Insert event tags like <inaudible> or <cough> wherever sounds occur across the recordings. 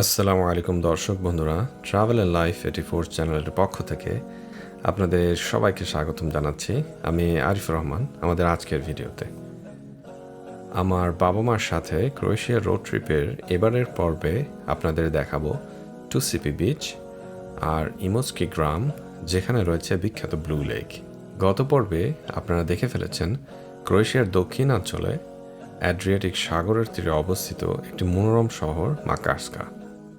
আসসালামু আলাইকুম দর্শক বন্ধুরা travel and life eighty four চ্যানেলের পক্ষ থেকে আপনাদের সবাইকে স্বাগতম জানাচ্ছি। আমি আরিফুর রহমান, আমাদের আজকের ভিডিওতে। আমার বাবা মার সাথে ক্রোয়েশিয়া রোড ট্রিপের এবারের পর্বে আপনাদের দেখাবো টুসিপি বিচ আর ইমোস্কি গ্রাম, যেখানে রয়েছে বিখ্যাত ব্লু লেক গত পর্বে আপনারা দেখে ফেলেছেন, ক্রোয়েশিয়ার দক্ষিণাঞ্চলে অ্যাড্রিয়াটিক সাগরের তীরে অবস্থিত একটি মনোরম শহর মাকার্সকা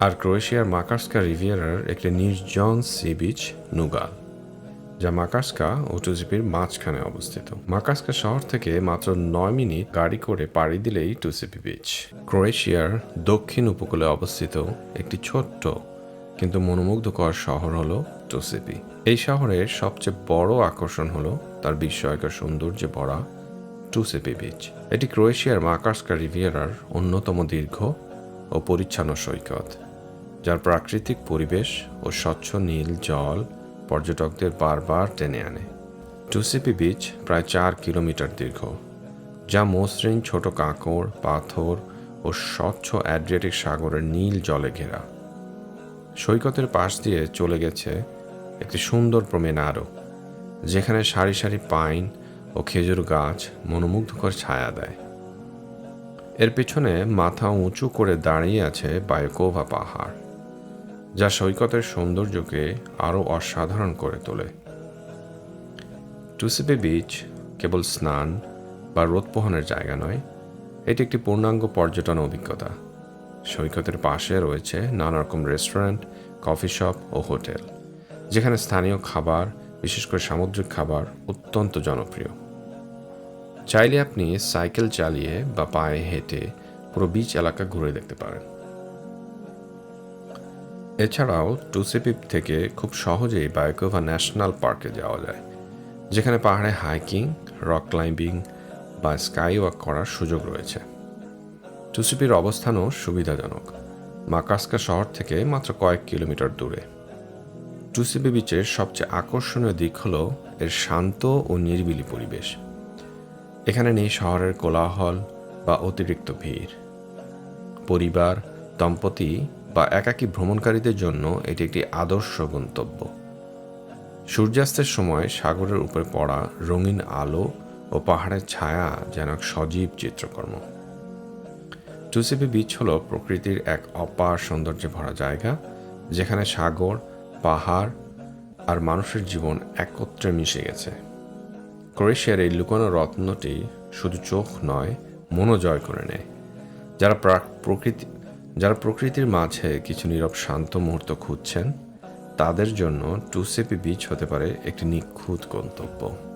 আর ক্রোয়েশিয়ার মাকার্সকা রিভিয়ারার একটি নির্জন সি বিচ নুগাল যা মাকার্সকা ও টুসিপির মাঝখানে অবস্থিত। মাকার্সকা শহর থেকে মাত্র নয় মিনিট গাড়ি করে পাড়ি দিলেই টুসিপি বিচ ক্রোয়েশিয়ার দক্ষিণ উপকূলে অবস্থিত একটি ছোট্ট কিন্তু মনোমুগ্ধকর শহর হলো টুসিপি। এই শহরের সবচেয়ে বড় আকর্ষণ হলো তার বিস্ময়কর সৌন্দর্যে ভরা টুসিপি বিচ এটি ক্রোয়েশিয়ার মাকার্সকা রিভিয়ারার অন্যতম দীর্ঘ ও পরিচ্ছন্ন সৈকত। যার প্রাকৃতিক পরিবেশ ও স্বচ্ছ নীল জল পর্যটকদের বারবার টেনে আনে। টুসিপি বিচ প্রায় চার কিলোমিটার দীর্ঘ, যা মসৃণ ছোট কাঁকড়, পাথর ও স্বচ্ছ অ্যাড্রিয়াটিক সাগরের নীল জলে ঘেরা। সৈকতের পাশ দিয়ে চলে গেছে একটি সুন্দর প্রমেনারও যেখানে সারি সারি পাইন ও খেজুর গাছ মনোমুগ্ধকর ছায়া দেয়। এর পিছনে মাথা উঁচু করে দাঁড়িয়ে আছে বায়োকোভা পাহাড়। যা সৈকতের সৌন্দর্যকে আরও অসাধারণ করে তোলে। টুসিপি বিচ কেবল স্নান বা রোদ পোহানোর জায়গা নয়, এটি একটি পূর্ণাঙ্গ পর্যটন অভিজ্ঞতা। সৈকতের পাশে রয়েছে নানা রকম রেস্টুরেন্ট, কফি শপ ও হোটেল, যেখানে স্থানীয় খাবার, বিশেষ করে সামুদ্রিক খাবার, অত্যন্ত জনপ্রিয়। চাইলে আপনি সাইকেল চালিয়ে বা পায়ে হেঁটে পুরো বিচ এলাকা ঘুরে দেখতে পারেন। এছাড়াও টুসিপিপ থেকে খুব সহজেই বায়োকোভা ন্যাশনাল পার্কে যাওয়া যায়, যেখানে পাহাড়ে হাইকিং, রক ক্লাইম্বিং বা স্কাই ওয়াক করার সুযোগ রয়েছে। টুসিপির অবস্থানও সুবিধাজনক। মাকাস্কা শহর থেকে মাত্র কয়েক কিলোমিটার দূরে। টুসিপি বিচের সবচেয়ে আকর্ষণীয় দিক হল এর শান্ত ও নিরিবিলি পরিবেশ। এখানে নেই শহরের কোলাহল বা অতিরিক্ত ভিড়। পরিবার, দম্পতি বা একাকী ভ্রমণকারীদের জন্য এটি একটি আদর্শ গন্তব্য। সূর্যাস্তের সময় সাগরের উপরে পড়া রঙিন আলো ও পাহাড়ের ছায়া যেন এক সজীব চিত্রকর্ম। টুসিপি বিচ হল প্রকৃতির এক অপার সৌন্দর্যে ভরা জায়গা, যেখানে সাগর, পাহাড় আর মানুষের জীবন একত্রে মিশে গেছে। ক্রোয়েশিয়ার এই লুকানো রত্নটি শুধু চোখ নয়, মনও জয় করে নেয়, যারা প্রাক- প্রকৃতি যারা প্রকৃতির মাঝে কিছু নীরব শান্ত মুহূর্ত খুঁজছেন, তাদের জন্য টুসেপি বিচ হতে পারে একটি নিখুঁত গন্তব্য।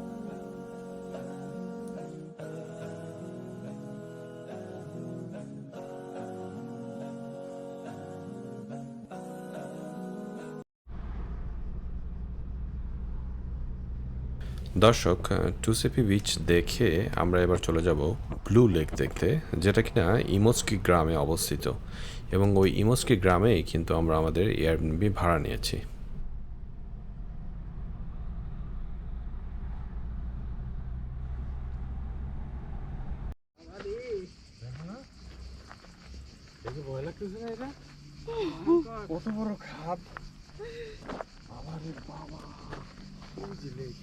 দর্শক টুসেপি বিচ দেখে আমরা এবার চলে যাব ব্লু লেক দেখতে, যেটা কিনা ইমোস্কি গ্রামে অবস্থিত। এবং ওই ইমোস্কি গ্রামেই কিন্তু আমরা আমাদের এয়ারবিএনবি ভাড়া নিয়েছি। কত বড় খাদ। One, two, three.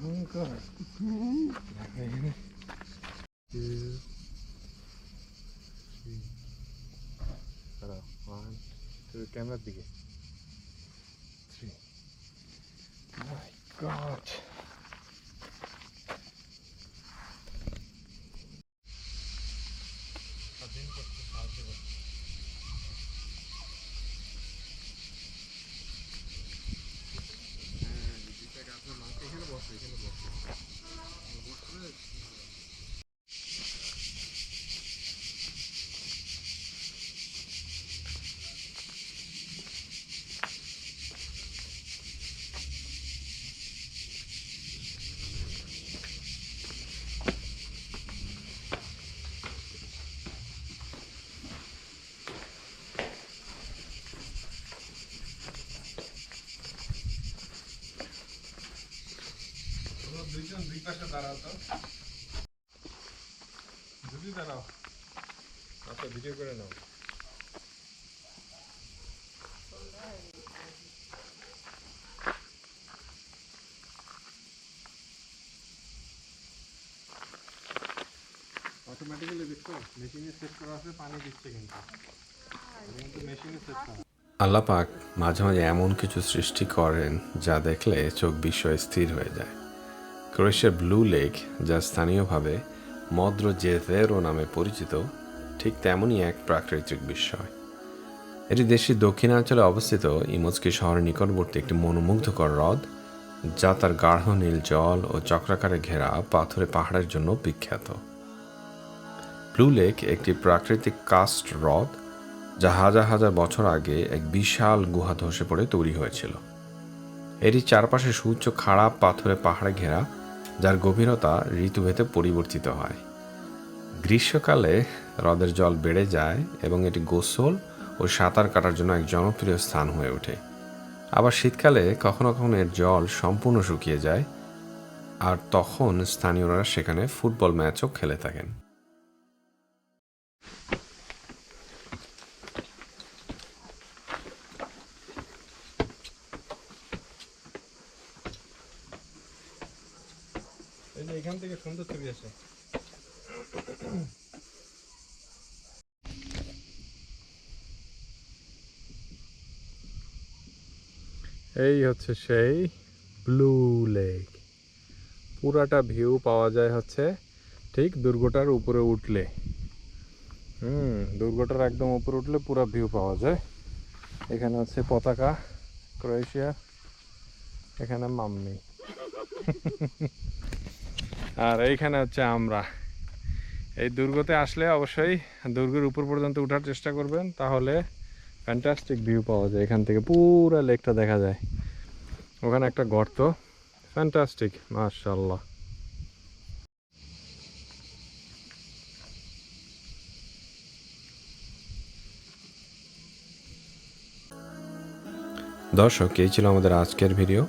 Ну-ка. Наверное. Hello. One. Two. Camera bigger. Three. My God. পাশে দাঁড়াও তো যদি দাঁড়াও আচ্ছা ভিডিও করে নাও অটোমেটিক্যালি দেখছ মেশিনে সেট করা আছে পানি দিচ্ছে কিন্তু কিন্তু মেশিনে সেট করা আল্লাহ মাঝে মাঝে এমন কিছু সৃষ্টি করেন যা দেখলে চোখ বিস্ময়ে স্থির হয়ে যায় ক্রোয়েশিয়ার ব্লু লেক, যা স্থানীয়ভাবে মদ্র জেভেরো নামে পরিচিত, ঠিক তেমনই এক প্রাকৃতিক বিস্ময়। এটি দেশের দক্ষিণাঞ্চলে অবস্থিত ইমোজকি শহরের নিকটবর্তী একটি মনোমুগ্ধকর হ্রদ, যা তার গাঢ় নীল জল ও চক্রাকারে ঘেরা পাথরে পাহাড়ের জন্য বিখ্যাত। ব্লু লেক একটি প্রাকৃতিক কাস্ট হ্রদ, যা হাজার হাজার বছর আগে এক বিশাল গুহা ধসে পড়ে তৈরি হয়েছিল। এটি চারপাশে সুউচ্চ খাড়া পাথরে পাহাড়ে ঘেরা যার গভীরতা ঋতুভেদে পরিবর্তিত হয়। গ্রীষ্মকালে হ্রদের জল বেড়ে যায় এবং এটি গোসল ও সাঁতার কাটার জন্য এক জনপ্রিয় স্থান হয়ে ওঠে। আবার শীতকালে কখনো কখনো এর জল সম্পূর্ণ শুকিয়ে যায়, আর তখন স্থানীয়রা সেখানে ফুটবল ম্যাচও খেলে থাকেন। এখান থেকে সুন্দর ছবি আসে। এই হচ্ছে সেই ব্লু লেক। পুরাটা ভিউ পাওয়া যায় হচ্ছে ঠিক দুর্গটার উপরে উঠলে। হুম, দুর্গটার একদম উপরে উঠলে পুরো ভিউ পাওয়া যায়। এখানে হচ্ছে পতাকা, ক্রোয়েশিয়া, এখানে মাম্মি। <laughs> আর এইখানে হচ্ছে আমরা। এই দুর্গতে আসলে অবশ্যই দুর্গের উপর পর্যন্ত ওঠার চেষ্টা করবেন, তাহলে ফ্যান্টাস্টিক ভিউ পাওয়া যায়। এখান থেকে পুরো লেকটা দেখা যায়। ওখানে একটা গর্ত। ফ্যান্টাস্টিক মার্শাল্লাহ দর্শক, এই ছিল আমাদের আজকের ভিডিও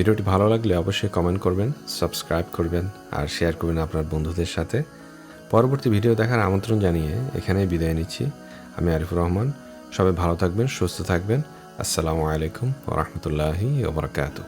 ভিডিওটি ভালো লাগলে অবশ্যই কমেন্ট করবেন সাবস্ক্রাইব করবেন আর শেয়ার করবেন আপনার বন্ধুদের সাথে। পরবর্তী ভিডিও দেখার আমন্ত্রণ জানিয়ে এখানেই বিদায় নিচ্ছি। আমি আরিফুর রহমান, সবাই ভালো থাকবেন, সুস্থ থাকবেন। আসসালামু আলাইকুম রহমতুল্লাহি ওবরাকাতু